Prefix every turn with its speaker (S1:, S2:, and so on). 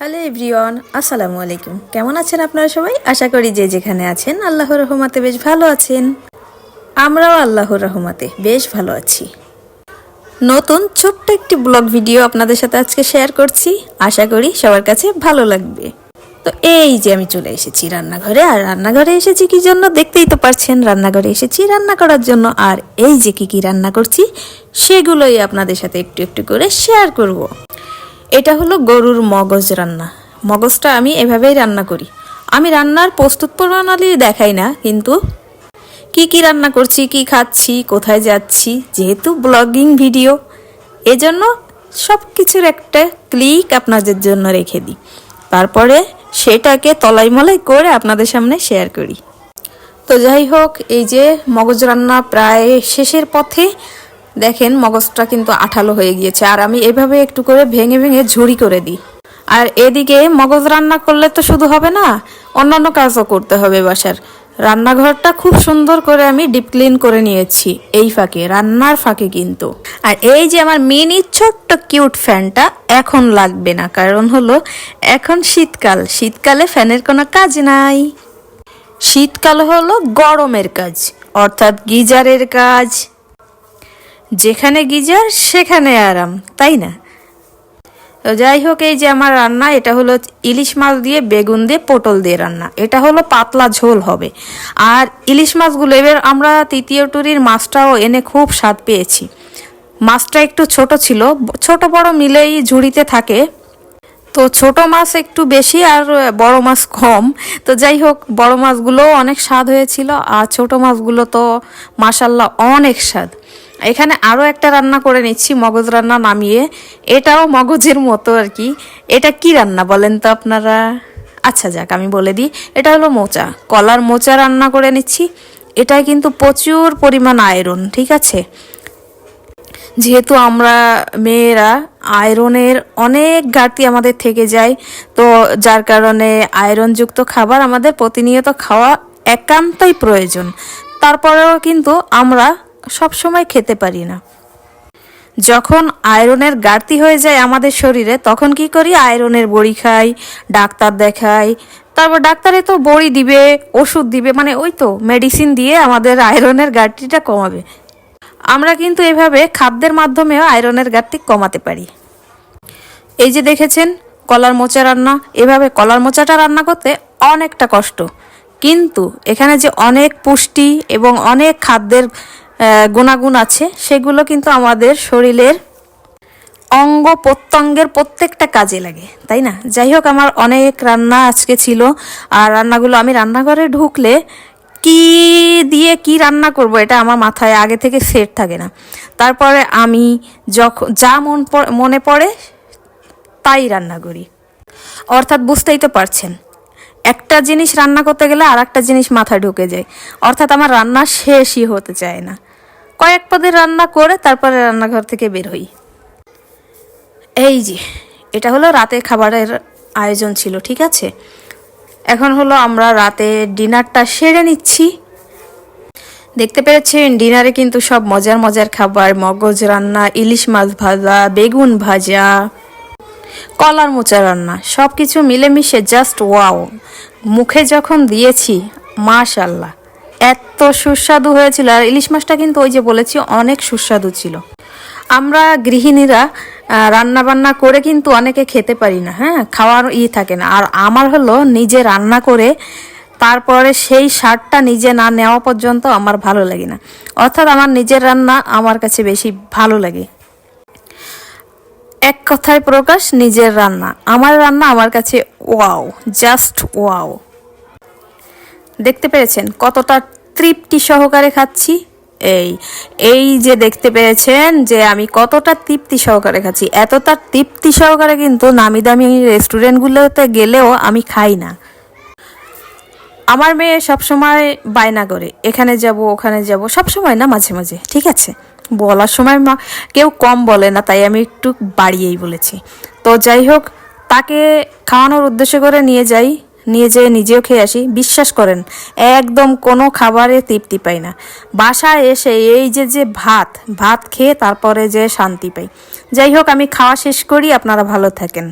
S1: Hello everyone, আসসালামু আলাইকুম। কেমন আছেন আপনারা সবাই? আশা করি যে যেখানে আছেন, আল্লাহর রহমতে বেশ ভালো আছেন। আমরাও আল্লাহর রহমতে বেশ ভালো আছি। নতুন ছোট্ট একটি ব্লগ ভিডিও আপনাদের সাথে আজকে শেয়ার করছি। আশা করি সবার কাছে ভালো লাগবে। তো এই যে আমি চলে এসেছি রান্নাঘরে, আর রান্নাঘরে এসেছি কি জন্য দেখতেই তো পারছেন, রান্নাঘরে এসেছি রান্না করার জন্য। আর এই যে কি কি রান্না করছি, সেগুলোই আপনাদের সাথে একটু একটু করে শেয়ার করব। এটা হলো গরুর মগজ রান্না। মগজটা আমি এভাবেই রান্না করি। আমি রান্নার প্রস্তুত প্রণালী দেখাই না, কিন্তু কি কি রান্না করছি, কি খাচ্ছি, কোথায় যাচ্ছি, যেহেতু ব্লগিং ভিডিও, এজন্য সব কিছুর একটা ক্লিক আপনাদের জন্য রেখে দিই। তারপরে সেটাকে তলাই মলাই করে আপনাদের সামনে শেয়ার করি। তো যাই হোক, এই যে মগজ রান্না প্রায় শেষের পথে দেখেন মগজটা কিন্তু আঠালো হয়ে গিয়েছে। আর আমি এভাবে একটু করে ভেঙে ভেঙে ঝুড়ি করে দিই। আর এদিকে মগজ রান্না করলে তো শুধু হবে না, অন্যান্য কাজও করতে হবে বাসার। রান্নাঘরটা খুব সুন্দর করে আমি ডিপ ক্লিন করে নিয়েছি, এই ফাঁকে, রান্নার ফাঁকে কিন্তু। আর এই যে আমার মিনি ছোট্ট কিউট ফ্যানটা এখন লাগবে না, কারণ হলো এখন শীতকাল, শীতকালে ফ্যানের কোনো কাজ নাই। শীতকাল হলো গরমের কাজ, অর্থাৎ গিজারের কাজ যেখানে গিজার, সেখানে আরাম, তাই না? তো যাই হোক, এই যে আমার রান্না, এটা হলো ইলিশ মাছ দিয়ে, বেগুন দিয়ে, পটল দিয়ে রান্না। এটা হলো পাতলা ঝোল হবে। আর ইলিশ মাছগুলো, এবার আমরা তৃতীয় টুরির মাছটাও এনে খুব স্বাদ পেয়েছি। মাছটা একটু ছোট ছিল, ছোট বড় মিলেই ঝুড়িতে থাকে। তো ছোট মাছ একটু বেশি আর বড় মাছ কম। তো যাই হোক, বড় মাছগুলো অনেক স্বাদ হয়েছিল, আর ছোট মাছগুলো তো মাসাল্লাহ অনেক স্বাদ। এখানে আরও একটা রান্না করে নিচ্ছি, মগজ রান্না নামিয়ে। এটাও মগজের মতো আর কি। এটা কি রান্না বলেন তো আপনারা? আচ্ছা যাক, আমি বলে দিই। এটা হলো মোচা। কলার মোচা রান্না করে নিচ্ছি। এটায় কিন্তু প্রচুর পরিমাণ আয়রন, ঠিক আছে? যেহেতু আমরা মেয়েরা, আয়রনের অনেক ঘাটতি আমাদের থেকে যায়, তো যার কারণে আয়রনযুক্ত খাবার আমাদের প্রতিনিয়ত খাওয়া একান্তই প্রয়োজন। তারপরেও কিন্তু আমরা সবসময় খেতে পারি না। যখন আয়রনের ঘাটতি হয়ে যায় আমাদের শরীরে, তখন কি করি? আয়রনের বড়ি খাই, ডাক্তার দেখাই। তারপর ডাক্তারে তো বড়ি দিবে, ওষুধ দিবে মানে ওই তো মেডিসিন দিয়ে আমাদের আয়রনের ঘাটতিটা কমাবে। আমরা কিন্তু এভাবে খাদ্যের মাধ্যমেও আয়রনের ঘাটতি কমাতে পারি। এই যে দেখেছেন, কলার মোচা রান্না। এভাবে কলার মোচাটা রান্না করতে অনেকটা কষ্ট। কিন্তু এখানে যে অনেক পুষ্টি এবং অনেক খাদ্যের গুণাগুণ আছে, সেগুলো কিন্তু আমাদের শরীরের অঙ্গ প্রত্যঙ্গের প্রত্যেকটা কাজে লাগে, তাই না? যাই হোক, আমার অনেক রান্না আজকে ছিল, আর রান্নাগুলো আমি রান্নাঘরে ঢুকলে কি দিয়ে কি রান্না করব এটা আমার মাথায় আগে থেকে সেট থাকে না। তারপরে আমি যখন যা মন মনে পড়ে তাই রান্না করি। অর্থাৎ বুঝতেই তো পারছেন, একটা জিনিস রান্না করতে গেলে আর একটা জিনিস মাথায় ঢুকে যায়। অর্থাৎ আমার রান্না শেষই হতে চায় না। কয়েক পদের রান্না করে তারপরে রান্নাঘর থেকে বের হই। এই যে, এটা হলো রাতে খাবারের আয়োজন ছিল, ঠিক আছে? এখন হলো আমরা রাতে ডিনারটা সেরে নিচ্ছি। দেখতে পেরেছেন, ডিনারে কিন্তু সব মজার মজার খাবার, মগজ রান্না, ইলিশ মাছ ভাজা, বেগুন ভাজা, কলার মোচা রান্না সব কিছু মিলেমিশে জাস্ট ওয়াও মুখে যখন দিয়েছি মাশাল্লাহ এত সুস্বাদু হয়েছিল। আর ইলিশ মাছটা কিন্তু ওই যে বলেছি, অনেক সুস্বাদু ছিল। আমরা গৃহিণীরা রান্না বান্না করে কিন্তু অনেকে খেতে পারি না হ্যাঁ? খাওয়ার ই থাকে না। আর আমার হলো নিজে রান্না করে, তারপরে সেই স্বাদটা নিজে না নেওয়া পর্যন্ত আমার ভালো লাগে না। অর্থাৎ আমার নিজের রান্না আমার কাছে বেশি ভালো লাগে। এক কথায় প্রকাশ, নিজের রান্না। আমার রান্না আমার কাছে ওয়াও, জাস্ট ওয়াও। দেখতে পেরেছেন? কতটা তৃপ্তি সহকারে খাচ্ছি? এই এই যে দেখতে পেরেছেন যে আমি কতটা তৃপ্তি সহকারে খাচ্ছি। এতটা তৃপ্তি সহকারে কিন্তু নামি দামি রেস্টুরেন্টগুলোতে গেলেও আমি খাই না। আমার মেয়ে সবসময় বায়না করে, এখানে যাব, ওখানে যাব সব সময় না, মাঝে মাঝে, ঠিক আছে? বলার সময় মা, কেউ কম বলে না, তাই আমি একটু বাড়িয়েই বলেছি। তো যাই হোক, তাকে খাওয়ানোর উদ্দেশ্য করে নিয়ে যাই। নিয়ে যেয়ে নিজেও খেয়ে আসি। বিশ্বাস করেন, একদম কোনো খাবারে তৃপ্তি পাই না। বাসায় এসে এই যে যে ভাত ভাত খেয়ে তারপরে যে শান্তি পাই। যাই হোক, আমি খাওয়া শেষ করি, আপনারা ভালো থাকেন।